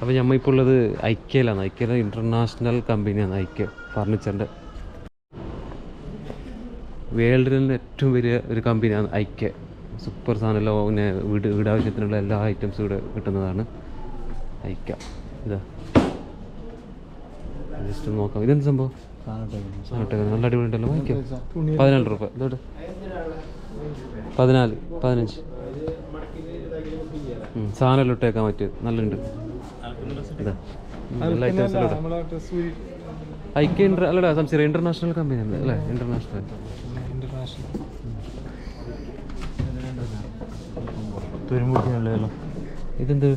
അപ്പോൾ നമ്മൾ ഇപ്പോൾ ഉള്ളത് ഐക്യയിലാണ് ഐക്യയിലെ ഇന്റർനാഷണൽ കമ്പനിയാണ് ഐക്യ ഫർണിച്ചറിന്റെ വേൾഡിൽ തന്നെ ഏറ്റവും വലിയ ഒരു കമ്പനിയാണ് ഐക്യ. സൂപ്പർ സാധനമല്ലോ പിന്നെ വീട് വീടാവശ്യത്തിനുള്ള എല്ലാ ഐറ്റംസും ഇവിടെ കിട്ടുന്നതാണ് ഐക്യ. ഇതാ. ജസ്റ്റ് നോക്കാം. ഇതെന്ത് സംഭവം? നല്ല അടിപൊളി ഉണ്ടല്ലോ ഐക്യ പതിനാല് രൂപ. ഇതോട്ട് പതിനാല് പതിനഞ്ച്. സാധനം ഇട്ടേക്കാൻ പറ്റിയത്. നല്ലുണ്ട്. ഐക്യ ഇന്റർ അല്ലടാ സംശയം ഇന്റർനാഷണൽ കമ്പനി അല്ലേ? അല്ലേ ഇന്റർനാഷണൽ ഇതെന്ത്?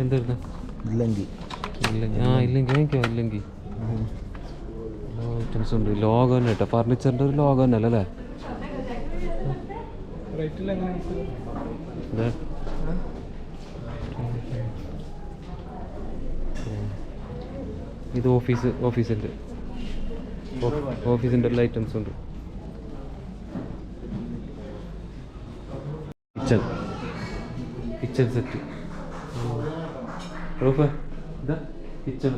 എന്തായിരുന്നു ഇല്ലെങ്കിൽ. ആ ഇല്ലെങ്കിൽ വാങ്ങിക്കോ ഇല്ലെങ്കിൽ. ഐറ്റംസ് ഉണ്ട്. ലോഗോ തന്നെ കേട്ടോ ഫർണിച്ചറിന്റെ ഒരു ലോഗോ തന്നെ അല്ലേ? ഇത്. ഇത് ഓഫീസ് ഓഫീസിന്റെ. ഓഫീസിന്റെ എല്ലാ ഐറ്റംസും ഉണ്ട്. കിച്ചൺ കിച്ചൺ സെറ്റ് റൂഫ് ഇതാ കിച്ചൺ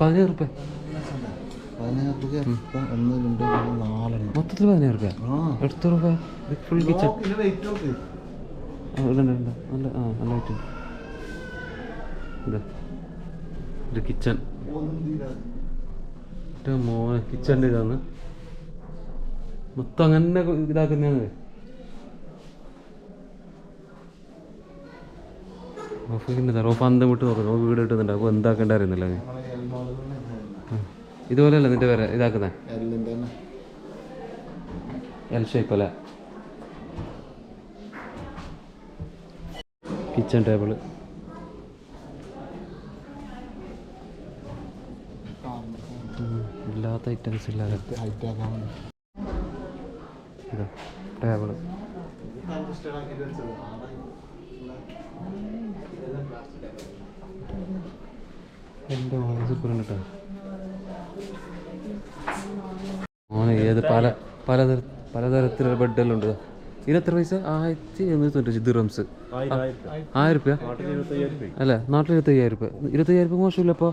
പതിനായിരം റുപ്യ. മൊത്തത്തിൽ പതിനായിരം റുപ്യ? എടുത്ത റുപ്യ ഫുൾ കിച്ചൺ ഇതുണ്ട് നല്ല ആ നല്ല ഐറ്റം ഇതാ. ഇത് കിച്ചൺ മോ കിച്ചന്റെ ഇതാണ്. മൊത്തം അങ്ങനെ ഇതാക്കുന്നതാണ്. ഓഫീസിന്റെ റോഫ് അന്തം വിട്ട് നോക്കുന്നു വീട് കിട്ടുന്നുണ്ട് അപ്പോൾ എന്താക്കേണ്ട അറിയുന്നില്ല ഇതുപോലെയല്ല നിന്റെ പേര് ഇതാക്കുന്ന? എൽ ഷേപ്പ് അല്ലേ? കിച്ചൺ ടേബിൾ ഇല്ലാത്ത ഐറ്റംസ് ഇല്ലാതെ. ഇതാ ടേബിൾ എന്റെ മോനെ കുറഞ്ഞിട്ടാ മോനെ ഏത് പല പലതര പലതരത്തിലുള്ള ബെഡെല്ലാം ഉണ്ട്. ഇതിന് എത്ര പൈസ? ആയിരത്തി എണ്ണൂറ്റി തൊണ്ണൂറ്റി ദിറംസ് ആയിരം റുപ്യ? അല്ലേ നാട്ടിൽ ഇരുപത്തയ്യായിരം രൂപ ഇരുപത്തയ്യായിരം രൂപ അയ്യായിരം മോശമില്ല അപ്പോൾ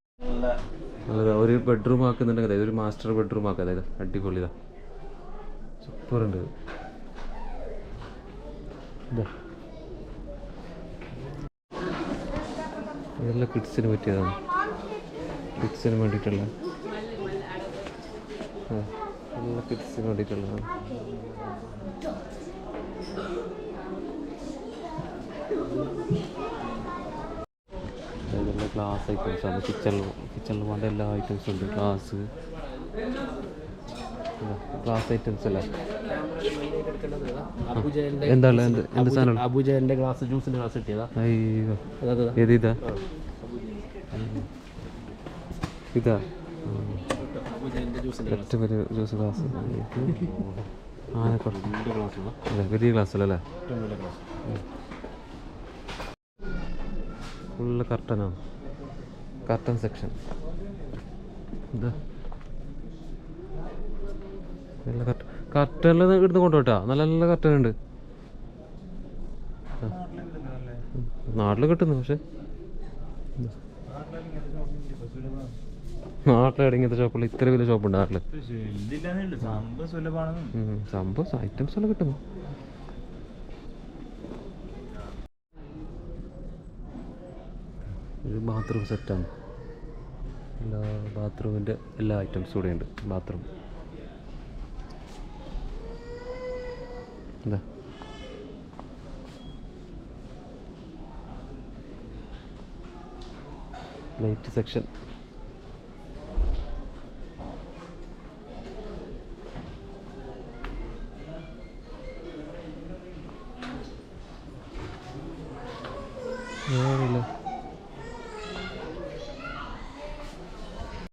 ബെഡ്റൂം ആക്കുന്നുണ്ടെങ്കിൽ അതായത് ഒരു മാസ്റ്റർ ബെഡ്റൂം ആക്കുക. അതായത് അടിപൊളിതാ സൂപ്പർ ഉണ്ട് ഇതാ. ഇതെല്ലാം കിഡ്സിന് പറ്റിയതാണ്. കിഡ്സിന് വേണ്ടിയിട്ടുള്ള. കിഡ്സിന് വേണ്ടിയിട്ടുള്ളതാണ്. ഇതെല്ലാം ഗ്ലാസ് ഐറ്റംസ് ആണ്. കിച്ചണിൽ കിച്ചണിൽ വേണ്ട എല്ലാ ഐറ്റംസും ഉണ്ട്. ഗ്ലാസ് ഗ്ലാസ് ഐറ്റംസ് അല്ല എന്താണ്? എന്ത് എന്ത് സാധനം അബുജന്റെ ഗ്ലാസ് ജ്യൂസിന്റെ ഗ്ലാസ് കിട്ടിയതാ. അയ്യോ. അതാ ഏത് ഇതാ? ഏറ്റവും വലിയ ജ്യൂസ് ഗ്ലാസ് അല്ലേ വലിയ ഗ്ലാസ് അല്ലേ? ഏറ്റവും വലിയ ഗ്ലാസ് ഫുള്ള് കർട്ടനാണ് കർട്ടൻ സെക്ഷൻ ഇതാ നല്ല കർട്ടൻ കർട്ടനിൽ ഇവിടുന്ന് കൊണ്ടുപോട്ടാ. നല്ല നല്ല കർട്ടൻ ഉണ്ട്. നാട്ടിൽ കിട്ടുന്നു പക്ഷെ. നാട്ടിലെ ഇങ്ങനത്തെ ഷോപ്പുള്ള ഇത്ര വലിയ ഷോപ്പുണ്ട് നാട്ടിൽ. സംഭവം ഐറ്റംസ് എല്ലാം കിട്ടുന്നു. ഇത് ബാത്റൂം സെറ്റാണ് എല്ലാ ബാത്റൂമിന്റെ എല്ലാ ഐറ്റംസും ഇവിടെ ഉണ്ട്. ബാത്റൂം. എന്താ? Light section വേറില്ല